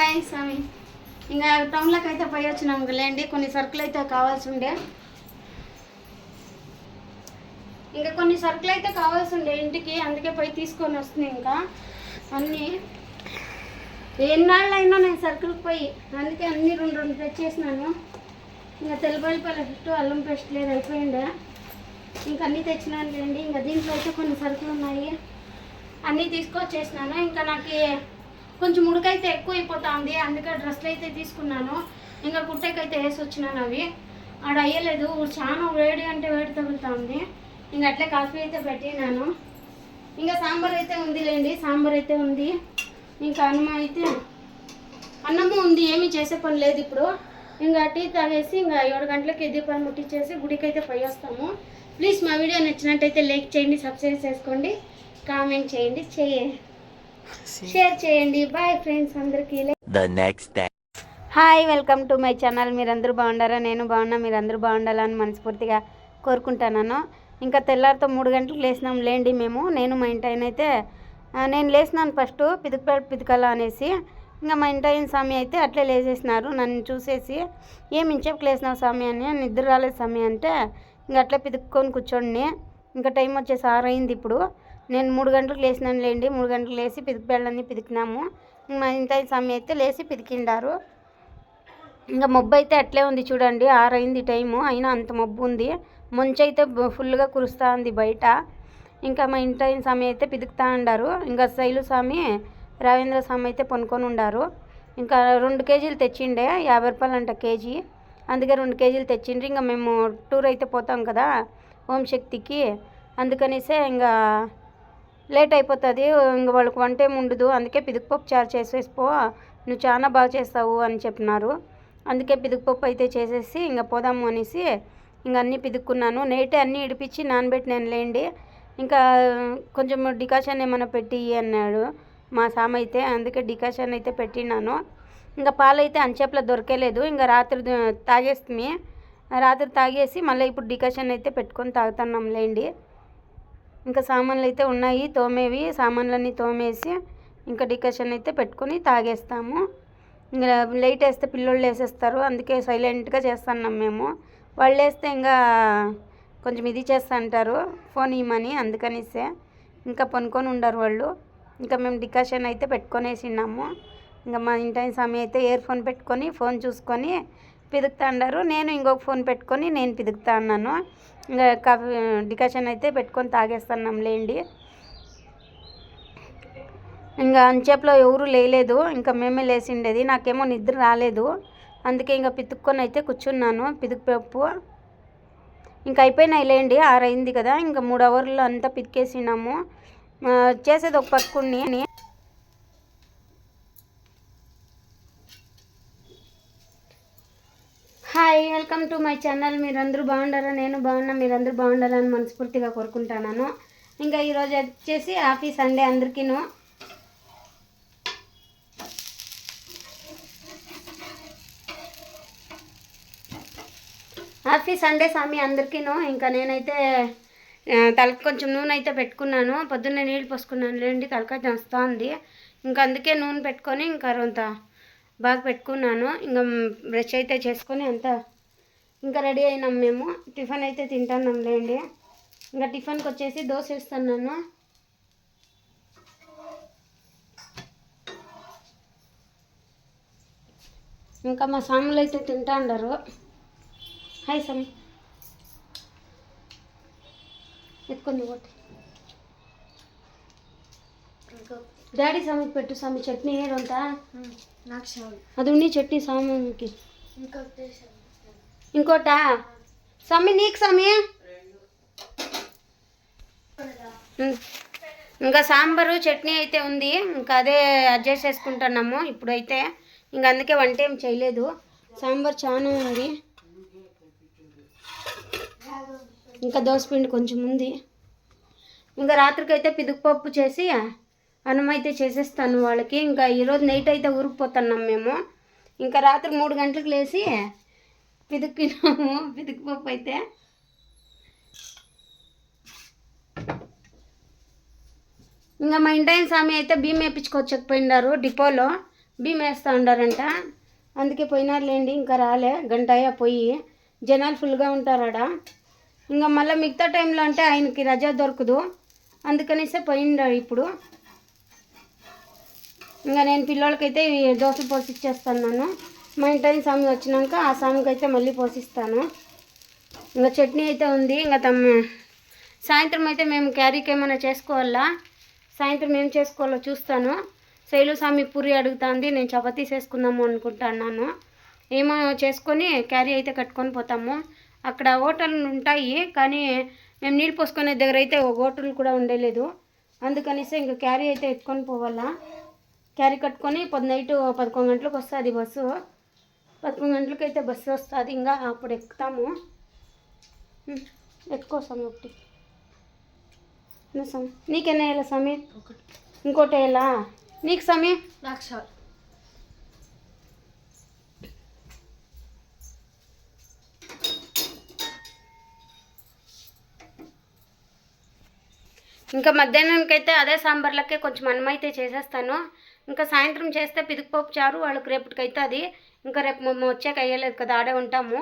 Hi స్వామి. ఇంకా టౌన్లోకి అయితే పోయి వచ్చినాం లేండి కొన్ని సరుకులు అయితే కావాల్సి ఉండే. ఇంకా కొన్ని సరుకులు అయితే కావాల్సి ఉండే ఇంటికి. అందుకే పోయి తీసుకొని వస్తుంది ఇంకా. అన్నీ. ఎన్నాళ్ళైనా నేను సరుకులకు పోయి అందుకే అన్నీ రెండు రెండు తెచ్చేసినాను ఇంకా తెలుపల్లిపల్లి ఫిఫ్ట్ అల్లం పేస్ట్ లేదు అయిపోయిండే. ఇంకా అన్నీ తెచ్చినాను లేండి ఇంకా దీంట్లో అయితే కొన్ని సరుకులు ఉన్నాయి. అన్నీ తీసుకొచ్చేసినాను. ఇంకా నాకు కొంచెం ఉడకైతే ఎక్కువ అయిపోతా ఉంది అందుకే డ్రెస్లు అయితే తీసుకున్నాను. ఇంకా గుట్టకైతే వేసి వచ్చినాను అవి. ఆడ అయ్యలేదు. చాలా వేడి అంటే వేడి తగులుతా ఉంది ఇంకా అట్లే కాఫీ అయితే పెట్టినాను. ఇంకా సాంబార్ అయితే ఉందిలేండి. సాంబార్ అయితే ఉంది. ఇంకా అన్నం అయితే అన్నము ఉంది. ఏమీ చేసే పని లేదు ఇప్పుడు. ఇంకా టీ తాగేసి ఇంకా ఏడు గంటలకి దీపాన్ని ముట్టించేసి గుడికి అయితే పోయి వస్తాము ప్లీజ్ మా వీడియో నచ్చినట్టయితే లైక్ చేయండి సబ్స్క్రైబ్ చేసుకోండి కామెంట్ చేయండి. చేయండి షేర్ చేయండి. బాయ్ ఫ్రెండ్స్ అందరికీ The next day. Hi welcome to my channel మీరందరూ బాగుండారా? నేను బాగున్నా. మీరందరూ బాగుండాలని మనస్ఫూర్తిగా కోరుకుంటున్నాను ఇంకా తెల్లారితో మూడు గంటలకు లేచినాం. లేండి మేము. నేను మా ఇంటి ఆయన అయితే నేను లేచినాను ఫస్ట్. పితుకపేట పితుకల అనేసి. ఇంకా మా ఇంటి ఆయన స్వామి అయితే అట్లే లేచేసినారు. నన్ను చూసేసి ఏమి ఇంచెప్కి లేచినావు స్వామి? అని. నిద్ర రాలేదు స్వామి అంటే ఇంకా అట్లే పితుక్కొని కూర్చోండి. ఇంకా టైం వచ్చేసి ఆరు అయింది ఇప్పుడు. నేను మూడు గంటలకు లేచినాను లేండి. మూడు గంటలకు లేచి పితికిపేళ్ళని పితికినాము మా ఇంత సమయం అయితే లేచి పితికిండారు ఇంకా మబ్బు అయితే అట్లే ఉంది చూడండి. ఆరైంది టైము. అయినా అంత మబ్బు ఉంది. మంచు అయితే ఫుల్గా కురుస్తూ ఉంది బయట. ఇంకా మా ఇంటి ఆయన స్వామి అయితే పిదుకుతా ఉండారు. ఇంకా శైలు స్వామి రావేంద్ర స్వామి అయితే పనుకొని ఉండారు. ఇంకా రెండు కేజీలు తెచ్చిండే. యాభై రూపాయలు అంట కేజీ. అందుకే రెండు కేజీలు తెచ్చిండ్రు. ఇంకా మేము టూర్ అయితే పోతాం కదా ఓం శక్తికి. అందుకనేసే ఇంకా లేట్ అయిపోతుంది ఇంక వాళ్ళకి వంట ఏమి ఉండదు అందుకే పిదుగుపప్పు చారు చేసేసిపో నువ్వు చాలా బాగా చేస్తావు అని చెప్పినారు. అందుకే పిదుగుపప్పు అయితే చేసేసి ఇంకా పోదాము అనేసి ఇంకా అన్నీ పిదుక్కున్నాను. నైటే అన్నీ ఇడిపించి నానబెట్టినాను లేండి. ఇంకా కొంచెం డికాషన్ ఏమైనా పెట్టి అన్నాడు మా సామ అయితే అందుకే డికాషన్ అయితే పెట్టినాను ఇంకా పాలు అయితే దొరకలేదు. ఇంకా రాత్రి తాగేస్తుంది. రాత్రి తాగేసి మళ్ళీ ఇప్పుడు డికాషన్ అయితే పెట్టుకొని తాగుతున్నాం లేండి. ఇంకా సామాన్లు అయితే ఉన్నాయి తోమేవి. సామాన్లన్నీ తోమేసి ఇంకా డికషన్ అయితే పెట్టుకొని తాగేస్తాము. ఇంకా లైట్ వేస్తే పిల్లోళ్ళు వేసేస్తారు. అందుకే సైలెంట్గా చేస్తున్నాం మేము. వాళ్ళు వేస్తే ఇంకా కొంచెం ఇది చేస్తా అంటారు ఫోన్ ఇవ్వమని అందుకనిసే ఇంకా పనుకొని ఉండరు వాళ్ళు. ఇంకా మేము డికాషన్ అయితే పెట్టుకొనేసిన్నాము. ఇంకా మా ఇంటి స్వామి అయితే ఇయర్ ఫోన్ పెట్టుకొని ఫోన్ చూసుకొని పిదుకుతా అన్నారు నేను ఇంకొక ఫోన్ పెట్టుకొని నేను పిదుకుతా అన్నాను. ఇంకా కాఫీ డికాషన్ అయితే పెట్టుకొని తాగేస్తున్నాం లేండి. ఇంకా అంచేపులో ఎవరు లేలేదు ఇంకా మేమే లేచిండేది నాకేమో నిద్ర రాలేదు. అందుకే ఇంకా పితుక్కొని అయితే కూర్చున్నాను పితుకుపప్పు ఇంకా అయిపోయినాయి లేండి ఆరైంది కదా ఇంకా మూడు అవర్లు అంతా పితికేసినాము. చేసేది ఒక పక్కుని hi welcome to my channel. మీరందరూ బాగుండారా? నేను బాగున్నా. మీరందరూ బాగుండాలని మనస్ఫూర్తిగా కోరుకుంటున్నాను. ఇంకా ఈరోజు వచ్చేసి ఆఫీస్ సండే అందరికీను. ఆఫీస్ సండే స్వామి అందరికీను. ఇంకా నేనైతే తలకు తలకి కొంచెం నూనె అయితే పెట్టుకున్నాను. పొద్దున్నే నీళ్ళు పోసుకున్నాను లేండి తలకాయ వస్తూ ఇంకా అందుకే నూనె పెట్టుకొని ఇంకా కొంత బాగా పెట్టుకున్నాను. ఇంకా బ్రష్ అయితే చేసుకొని అంతా ఇంకా రెడీ అయినాం మేము. టిఫిన్ అయితే తింటున్నాం లేండి. ఇంకా టిఫిన్కి వచ్చేసి దోశ వేస్తున్నాను. ఇంకా మా సాములు అయితే తింటా ఉండరు హాయ్ సమ్. ఎత్తుకుంది ఒకటి డాడీ స్వామికి పెట్టు స్వామి చట్నీ ఏదంతా అది ఉండి చట్నీ స్వామికి ఇంకా ఇంకోటా? స్వామి నీకు స్వామి ఉం. ఇంకా సాంబారు చట్నీ అయితే ఉంది. ఇంకా అదే అడ్జస్ట్ చేసుకుంటున్నాము ఇప్పుడైతే. ఇంకా అందుకే వంట ఏం చేయలేదు. సాంబార్ చాలా ఉంది. ఇంకా దోసపిండి కొంచెం ఉంది. ఇంకా రాత్రికి అయితే పిదుగుపప్పు చేసి అన్నం అయితే చేసేస్తాను వాళ్ళకి. ఇంకా ఈరోజు నైట్ అయితే ఊరికిపోతున్నాం మేము. ఇంకా రాత్రి మూడు గంటలకు లేచి పితుక్కున్నాము పితుకుపప్పు అయితే. ఇంకా మా ఇంటాయన స్వామి అయితే బియ్యం వేయించుకొచ్చకపోయినారు డిపోలో బియ్యం వేస్తూ ఉండారంట. అందుకే పోయినారులేండి. ఇంకా రాలే. గంట అయ్యా పోయి. జనాలు ఫుల్గా ఉంటారాడ. ఇంకా మళ్ళీ మిగతా టైంలో అంటే ఆయనకి రజా దొరకదు. అందుకనేసే పోయిండాడు ఇప్పుడు. ఇంకా నేను పిల్లలకైతే ఈ దోశలు పోసి ఇచ్చేస్తున్నాను మా ఇంటి స్వామి వచ్చినాక ఆ స్వామికి అయితే మళ్ళీ పోసిస్తాను. ఇంకా చట్నీ అయితే ఉంది. ఇంకా తమ సాయంత్రం అయితే మేము క్యారీకి ఏమైనా చేసుకోవాలా? సాయంత్రం ఏం చేసుకోవాలో చూస్తాను. శైలు స్వామి పూరి అడుగుతుంది. నేను చపాతీ చేసుకుందాము అనుకుంటున్నాను. ఏమో చేసుకొని క్యారీ అయితే కట్టుకొని పోతాము. అక్కడ హోటల్ ఉంటాయి. కానీ మేము నీళ్ళు పోసుకునే దగ్గర అయితే ఒక హోటల్ కూడా ఉండలేదు. అందుకనేసి ఇంకా క్యారీ అయితే ఎత్తుకొని పోవాలా? క్యారీ కట్టుకొని పొద్దు నైట్ పదకొండు గంటలకు వస్తుంది బస్సు. పదకొండు గంటలకు అయితే బస్సు వస్తుంది. ఇంకా అప్పుడు ఎక్కుతాము. ఎత్తుకో స్వామి ఒకటి. స్వామి నీకెన్న వేయాలా స్వామి ఇంకోటి వేయాలా నీకు స్వామి నాకు చాలు. ఇంకా మధ్యాహ్నానికి అయితే అదే సాంబార్లకే కొంచెం అన్నం అయితే చేసేస్తాను. ఇంకా సాయంత్రం చేస్తే పిదుకుపప్పు చారు వాళ్ళకి రేపటికైతే అది ఇంకా రేపు మేము వచ్చాక అయ్యలేదు కదా ఆడే ఉంటాము.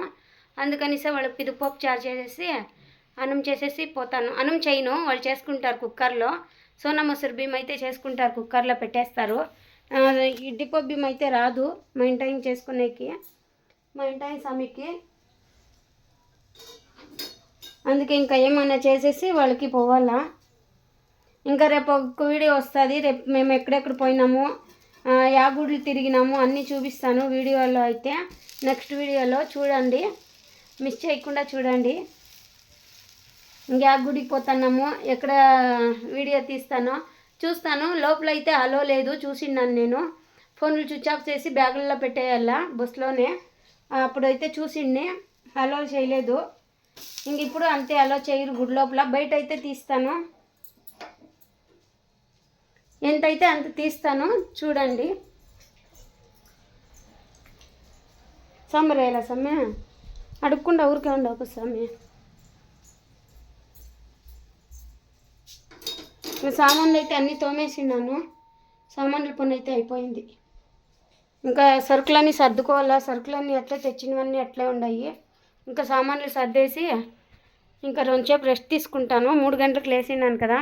అందుకనిసే వాళ్ళకి పిదికిపోపు చారు చేసేసి అన్నం చేసేసి పోతాను. అన్నం చేయను వాళ్ళు చేసుకుంటారు కుక్కర్లో. సోనా మసూర్ బియ్యం అయితే చేసుకుంటారు కుక్కర్లో పెట్టేస్తారు. ఇడ్డిపో బియ్యం అయితే రాదు మా ఇంటాయన చేసుకునేకి మా ఇంటాయన స్వామికి. అందుకే ఇంకా ఏమైనా చేసేసి వాళ్ళకి పోవాలా. ఇంకా రేపు ఒక వీడియో వస్తుంది. రేపు మేము ఎక్కడెక్కడ పోయినాము యా గుడులు తిరిగినాము అన్నీ చూపిస్తాను వీడియోలో అయితే. నెక్స్ట్ వీడియోలో చూడండి. మిస్ చేయకుండా చూడండి. ఇంకా గుడికి పోతున్నాము. ఎక్కడ వీడియో తీస్తానో చూస్తాను. లోపల అయితే అలో లేదు చూసిన్నాను నేను. ఫోన్లు స్విచ్ ఆఫ్ చేసి బ్యాగుల్లో పెట్టేయాల బస్సులోనే. అప్పుడైతే చూసిండే అలో చేయలేదు. ఇంక ఇప్పుడు అంతే అలో చేయరు గుడి లోపల. బయట అయితే తీస్తాను. ఎంతైతే అంత తీస్తాను చూడండి. సాంబార్ వేయాలా సమ్మె అడుక్కుండా ఊరికే ఉండవు ఒక సమ్మె సామాన్లు అయితే అన్నీ తోమేసినాను. సామాన్ల పని అయితే అయిపోయింది. ఇంకా సరుకులన్నీ సర్దుకోవాలా? సరుకులన్నీ ఎట్లా తెచ్చినవన్నీ అట్లే ఉన్నాయి. ఇంకా సామాన్లు సర్దేసి ఇంకా రెండుసేపు రెస్ట్ తీసుకుంటాను. మూడు గంటలకు లేసినాను కదా.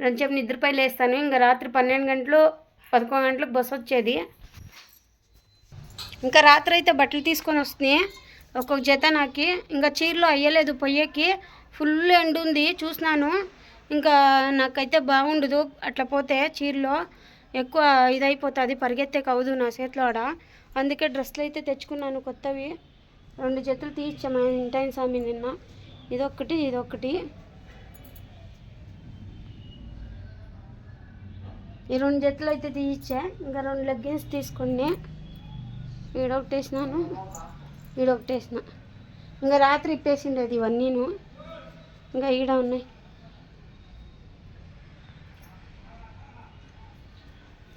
రెండుసేపు నిద్రపై లేస్తాను. ఇంకా రాత్రి పన్నెండు గంటలు పదకొండు గంటలకు బస్సు వచ్చేది. ఇంకా రాత్రి అయితే బట్టలు తీసుకొని వస్తున్నాయి. ఒక్కొక్క జత నాకు. ఇంకా చీరలో అయ్యలేదు పొయ్యకి. ఫుల్ ఎండు ఉంది చూసినాను. ఇంకా నాకైతే బాగుండదు అట్లా పోతే చీరలో. ఎక్కువ ఇదైపోతుంది పరిగెత్తే కవదు నా చేతిలో ఆడ. అందుకే డ్రెస్సులు అయితే తెచ్చుకున్నాను కొత్తవి. రెండు జతలు తీయించాము ఇంటైన్ ఇంటాయన స్వామి నిన్న. ఇదొకటి ఇదొకటి ఈ రెండు జతలు అయితే తీయించా ఇంకా రెండు లెగ్గిన్స్ తీసుకుని ఈడొకటి వేసినాను ఈడొకటి వేసిన ఇంకా రాత్రి ఇప్పేసిండేది ఇవన్నీను. ఇంకా ఈడ ఉన్నాయి.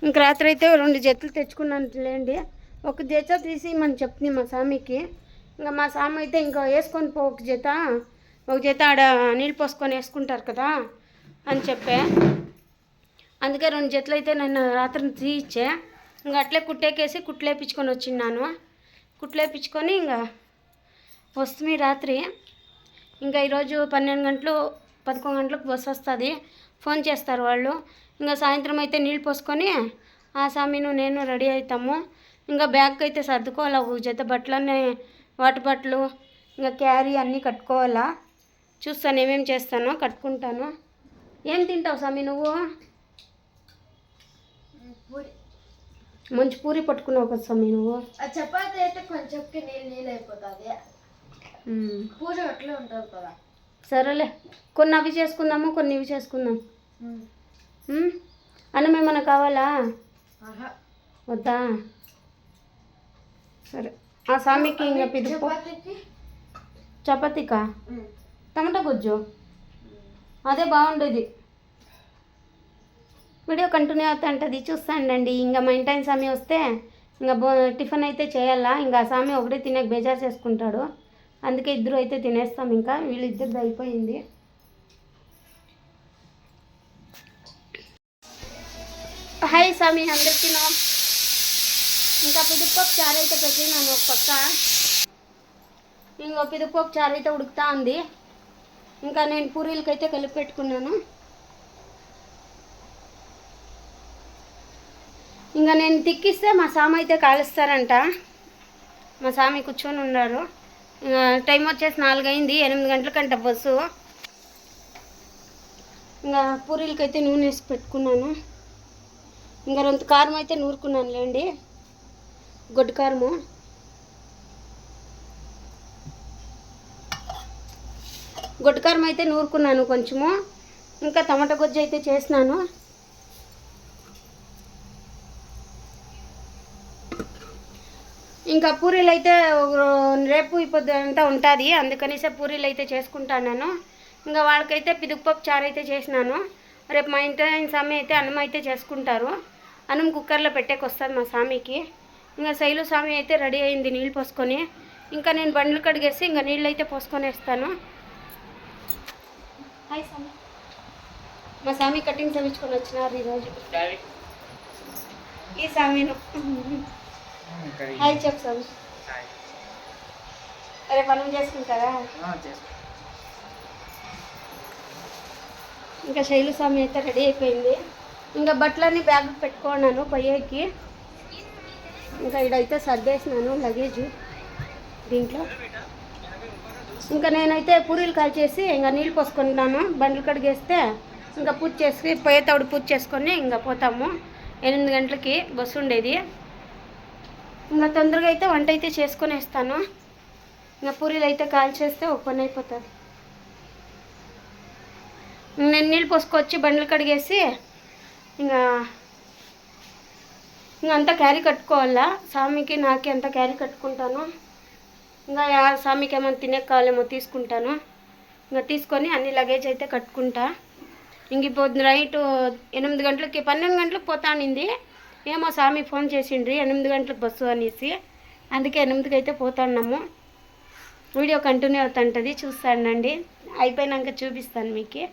ఇంక రాత్రి అయితే రెండు జతలు తెచ్చుకున్నాను లేండి. ఒక జత తీసి మనం చెప్తుంది మా స్వామికి ఇంకా మా స్వామి అయితే ఇంకా వేసుకొని పో ఒక జత. ఒక జత ఆడ నీళ్ళు పోసుకొని వేసుకుంటారు కదా అని చెప్పే. అందుకే రెండు జతలు అయితే నేను రాత్రి తీయిచ్చే ఇంకా అట్లే కుట్టేకేసి కుట్లేపించుకొని వచ్చిన్నాను. కుట్లేపించుకొని ఇంకా వస్తుంది రాత్రి. ఇంకా ఈరోజు పన్నెండు గంటలు పదకొండు గంటలకు బస్సు వస్తుంది. ఫోన్ చేస్తారు వాళ్ళు. ఇంకా సాయంత్రం అయితే నీళ్ళు పోసుకొని ఆ సామీను నేను రెడీ అవుతాము. ఇంకా బ్యాగ్ అయితే సర్దుకోవాలా ఒక జత బట్టలన్నీ వాటర్ బట్టలు ఇంకా క్యారీ అన్నీ కట్టుకోవాలా. చూస్తాను ఏమేమి చేస్తానో కట్టుకుంటాను. ఏం తింటావు సామి నువ్వు? మంచి పూరి పట్టుకున్నావు కదా స్వామి నువ్వు. ఆ చపాతి అయితే కొంచెంకి నీళ్ళు నీళ్ళు అయిపోతుంది. పూరి అట్లే ఉంటుంది కదా. సరేలే. కొన్ని అవి చేసుకుందాము కొన్ని ఇవి చేసుకుందాం? అన్నం ఏమైనా కావాలా? వద్దా? సరే. ఆ స్వామికి ఇంకా పిదుపు చపాతీకి. టమాటా గుజ్జు? అదే బాగుండేది. వీడియో కంటిన్యూ అవుతుంటుంది చూస్తానండి. ఇంకా మా ఇంటి స్వామి వస్తే ఇంకా బో టిఫిన్ అయితే చేయాలా? ఇంకా ఆ స్వామి ఒకటే తినక బేజారు చేసుకుంటాడు. అందుకే ఇద్దరు అయితే తినేస్తాం ఇంకా. వీళ్ళిద్దరిది అయిపోయింది. హాయ్ స్వామి అందరికీ ఇంకా పిదుపుపప్పు చారు అయితే పెట్టినాను ఒక పక్క. ఇంకో పిదుపుపప్పు చారు అయితే ఉడుకుతా ఉంది ఇంకా నేను పూరీలకైతే కలిపి పెట్టుకున్నాను. ఇంకా నేను తిక్కిస్తే మా సామ అయితే కాలుస్తారంట. మా సామి కూర్చొని ఉన్నారు. ఇంకా టైం వచ్చేసి నాలుగైంది ఎనిమిది గంటలకంట బస్సు. ఇంకా పూరీలకైతే నూనె వేసి పెట్టుకున్నాను. ఇంకా రొంత కారం అయితే నూరుకున్నాను లేండి. గొడ్డు కారము. గొడ్డు కారం అయితే నూరుకున్నాను కొంచెము. ఇంకా టమాటా గొజ్జు అయితే చేసినాను. ఇంకా పూరీలు అయితే రేపు ఇప్పుడు అంతా ఉంటుంది. అందుకనేసే పూరీలు అయితే చేసుకుంటాను నేను ఇంకా వాళ్ళకైతే పిదుగుపప్పు చారు అయితే చేసినాను. రేపు మా ఇంటి ఆయన స్వామి అయితే అన్నం అయితే చేసుకుంటారు. అన్నం కుక్కర్లో పెట్టేకి వస్తుంది మా స్వామికి. ఇంకా శైలు స్వామి అయితే రెడీ అయింది నీళ్ళు పోసుకొని. ఇంకా నేను బండ్లు కడిగేసి ఇంకా నీళ్ళు అయితే పోసుకొని వేస్తాను హాయ్ స్వామి. మా స్వామి కటింగ్ చేయించుకొని వచ్చినారు ఈరోజు. ఈ స్వామిను. హాయ్ చెప్పు స్వామి రేపు పనులు చేసుకుంటారా ఇంకా శైలు స్వామి అయితే రెడీ అయిపోయింది. ఇంకా బట్టలన్నీ బ్యాగ్ పెట్టుకున్నాను పొయ్యేకి. ఇంకా ఇడైతే సర్దేసినాను లగేజ్ దీంట్లో. ఇంకా నేనైతే పూరీలు కాల్చేసి ఇంకా నీళ్ళు పోసుకుంటున్నాను. బండ్లు కడిగేస్తే ఇంకా పూజ చేసి పోయేతప్పుడు పూజ చేసుకొని ఇంకా పోతాము. ఎనిమిది గంటలకి బస్సు ఉండేది. ఇంకా తొందరగా అయితే వంట అయితే చేసుకునేస్తాను ఇంకా పూరీలు అయితే కాల్చేస్తే ఒక పని అయిపోతుంది నేను నీళ్ళు పోసుకొచ్చి బండ్లు కడిగేసి ఇంకా ఇంకా అంతా క్యారీ కట్టుకోవాలా? స్వామికి నాకి అంతా క్యారీ కట్టుకుంటాను. ఇంకా స్వామికి ఏమైనా తినే కావాలేమో తీసుకుంటాను. ఇంకా తీసుకొని అన్ని లగేజ్ అయితే కట్టుకుంటా. ఇంక ఇప్పుడు నైట్ ఎనిమిది గంటలకి పన్నెండు గంటలకు పోతానింది. ఏమో స్వామి ఫోన్ చేసిండ్రి ఎనిమిది గంటలకు బస్సు అనేసి. అందుకే ఎనిమిదికి అయితే పోతున్నాము. వీడియో కంటిన్యూ అవుతుంటుంది చూస్తానండి. అయిపోయినాక చూపిస్తాను మీకు.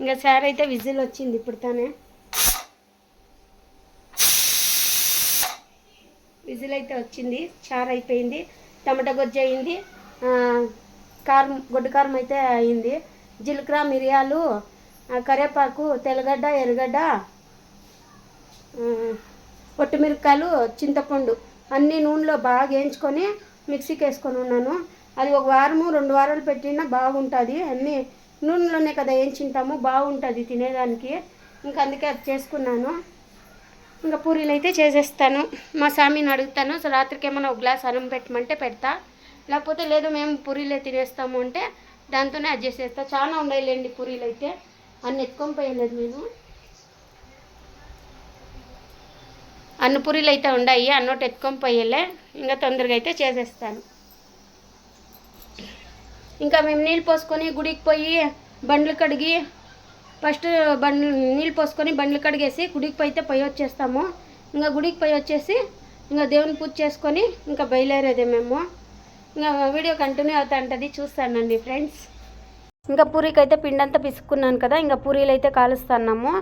ఇంకా సార్ అయితే విజిల్ వచ్చింది ఇప్పుడు తానే విజిల్ అయితే వచ్చింది చారు అయిపోయింది టమాటా గొజ్జు అయింది కారం గొడ్డు కారం అయితే అయింది. జీలకర్ర మిరియాలు కరివేపాకు తెల్లగడ్డ ఎర్రగడ్డ పొట్టుమిరపకాయలు చింతపండు అన్నీ నూనెలో బాగా వేయించుకొని మిక్సీకి వేసుకొని ఉన్నాను. అది ఒక వారము రెండు వారాలు పెట్టినా బాగుంటుంది. అన్నీ నూనెలోనే కదా వేయించింటాము బాగుంటుంది తినేదానికి. ఇంకా అందుకే అది చేసుకున్నాను. ఇంకా పూరీలు అయితే చేసేస్తాను. మా స్వామిని అడుగుతాను సో రాత్రికి ఏమైనా ఒక గ్లాస్ అన్నం పెట్టమంటే పెడతా. లేకపోతే లేదు మేము పూరీలే తినేస్తాము అంటే దాంతోనే అడ్జస్ట్ చేస్తా. చాలా ఉండేలేండి పూరీలు అయితే. అన్ని ఎత్తుకొని పోయలేదు నేను. అన్న పూరీలు అయితే ఉన్నాయి అన్నోటి ఎత్తుకొని పోయేలే ఇంకా తొందరగా అయితే చేసేస్తాను. ఇంకా మేము నీళ్ళు పోసుకొని గుడికి పోయి బండ్లు కడిగి ఫస్ట్ బండ్లు నీళ్ళు పోసుకొని బండ్లు కడిగేసి గుడికి పోయితే పోయి వచ్చేస్తాము. ఇంకా గుడికి పోయి వచ్చేసి ఇంకా దేవుని పూజ చేసుకొని ఇంకా బయలుదేరేదే మేము. ఇంకా వీడియో కంటిన్యూ అవుతా ఉంటుంది చూస్తానండి ఫ్రెండ్స్. ఇంకా పూరీకి అయితే పిండంతా పిసుక్కున్నాను కదా ఇంకా పూరీలు అయితే కాలుస్తున్నాము.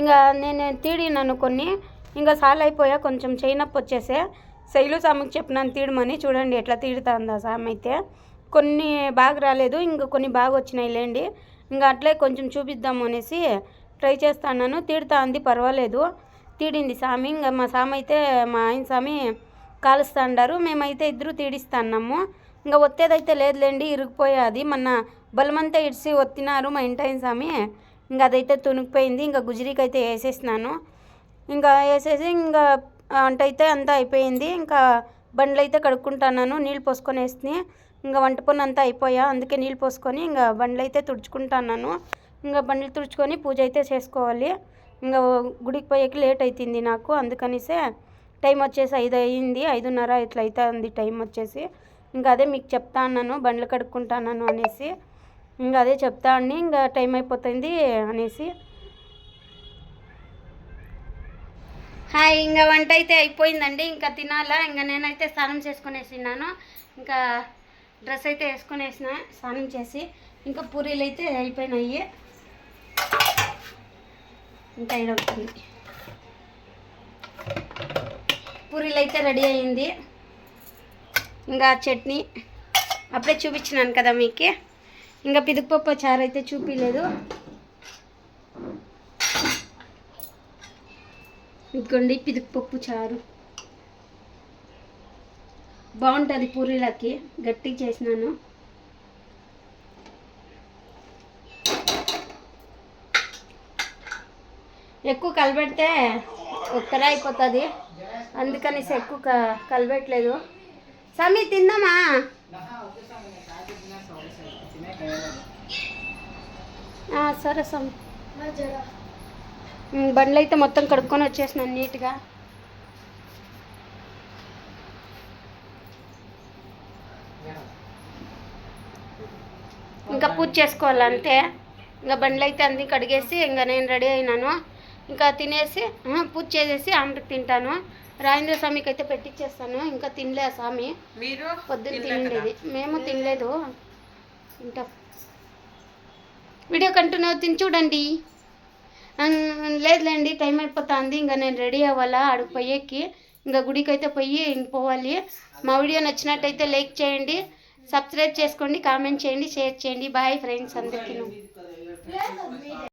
ఇంకా నేను తీడినాను కొన్ని. ఇంకా సాల్ అయిపోయా కొంచెం చేయనప్పు వచ్చేసే. శైలు సాముకి చెప్పినాను తీడమని. చూడండి ఎట్లా తీడుతుందా ఆ సామ్ అయితే. కొన్ని బాగా రాలేదు ఇంకా కొన్ని బాగా వచ్చినాయి లేండి. ఇంకా అట్లే కొంచెం చూపిద్దాము అనేసి ట్రై చేస్తాను తీడుతా అంది పర్వాలేదు. తీడింది సామి. ఇంకా మా సామి అయితే మా ఆయన సామి కాలుస్తాండారు మేమైతే ఇద్దరు తీడిస్తాన్నాము. ఇంకా ఒత్తేదైతే లేదులేండి ఇరిగిపోయాది. మొన్న బలమంతా ఇడిసి ఒత్తినారు మా ఇంటాయన స్వామి ఇంకా అదైతే తునిగిపోయింది. ఇంకా గుజరీకి అయితే వేసేసినాను. ఇంకా వేసేసి ఇంకా వంట అయితే అంతా అయిపోయింది. ఇంకా బండ్లు అయితే కడుక్కుంటున్నాను నీళ్ళు పోసుకొని వేసి ఇంకా వంట పని అంతా అయిపోయా. అందుకే నీళ్ళు పోసుకొని ఇంకా బండ్లు అయితే తుడుచుకుంటున్నాను. ఇంకా బండ్లు తుడుచుకొని పూజ అయితే చేసుకోవాలి. ఇంకా గుడికి పోయేకి లేట్ అవుతుంది నాకు. అందుకనిసే టైం వచ్చేసి ఐదు అయింది ఐదున్నర ఇట్లా అవుతుంది టైం వచ్చేసి. ఇంకా అదే మీకు చెప్తా అన్నాను బండ్లు కడుక్కుంటాను అనేసి. ఇంకా అదే చెప్తా అండి ఇంకా టైం అయిపోతుంది అనేసి. హాయ్ ఇంకా వంట అయితే అయిపోయిందండి. ఇంకా తినాలా? ఇంకా నేనైతే స్నానం చేసుకునేసినాను ఇంకా డ్రెస్ అయితే వేసుకునేసిన స్నానం చేసి. ఇంకా పూరీలు అయితే అయిపోయినాయి. ఇంకా ఇదవుతుంది పూరీలు అయితే రెడీ అయింది. ఇంకా చట్నీ అప్పుడే చూపించినాను కదా మీకు. ఇంకా పిదుగుపప్పు చారు అయితే చూపించలేదు ఇదిగోండి పిదుగుపప్పు చారు. బాగుంటుంది పూరీలకి గట్టిగా చేసినాను. ఎక్కువ కలబెడితే ఒక్కర అయిపోతుంది. అందుకనేసి ఎక్కువ క- కలబెట్టలేదు. సమీ తిందామా సరే సమీ. బండ్లు అయితే మొత్తం కడుక్కొని వచ్చేసినాను నీట్గా. ఇంకా పూజ చేసుకోవాలి అంతే ఇంకా బండ్లు అయితే అన్ని కడిగేసి ఇంకా నేను రెడీ అయినాను. ఇంకా తినేసి పూజ చేసేసి ఆమెకు తింటాను. రాజేంద్ర స్వామికి అయితే పెట్టించేస్తాను ఇంకా తినలే ఆ స్వామి. మీరు పొద్దున్న తినలేదు. మేము తినలేదు. ఇంకా. వీడియో కంటిన్యూ అవుతుంది చూడండి. లేదులేండి టైం అయిపోతుంది ఇంకా నేను రెడీ అవ్వాలా అడుగు పోయేకి ఇంకా గుడికి అయితే పోయి ఇంక పోవాలి. మా వీడియో నచ్చినట్టయితే లైక్ చేయండి సబ్స్క్రైబ్ చేసుకోండి కామెంట్ చేయండి షేర్ చేయండి. బాయ్ ఫ్రెండ్స్ అందరికీ.